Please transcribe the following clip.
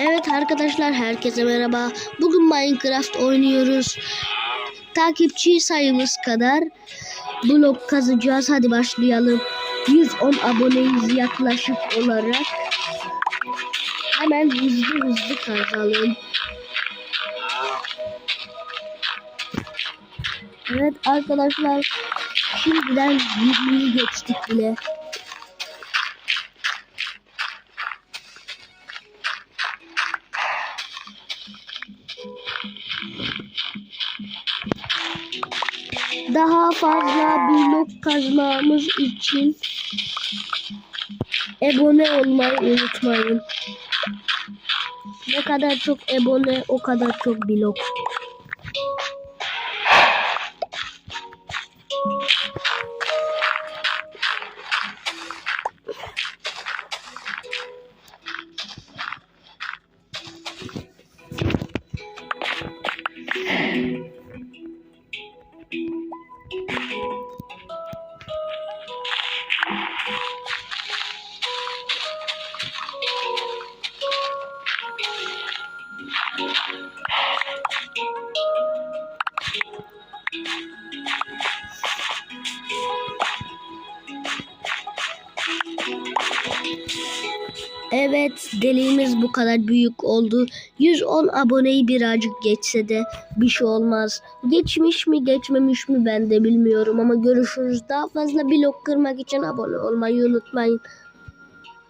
Evet arkadaşlar herkese merhaba. Bugün Minecraft oynuyoruz. Takipçi sayımız kadar blok kazacağız. Hadi başlayalım. 110 aboneyiz yaklaşık olarak. Hemen hızlı hızlı kazalım. Evet arkadaşlar şimdiden 20'yi geçtik bile. Daha fazla blok kazmamız için abone olmayı unutmayın. Ne kadar çok abone o kadar çok blok. Evet deliğimiz bu kadar büyük oldu. 110 aboneyi birazcık geçse de bir şey olmaz. Geçmiş mi geçmemiş mi ben de bilmiyorum ama görüşürüz. Daha fazla blok kırmak için abone olmayı unutmayın.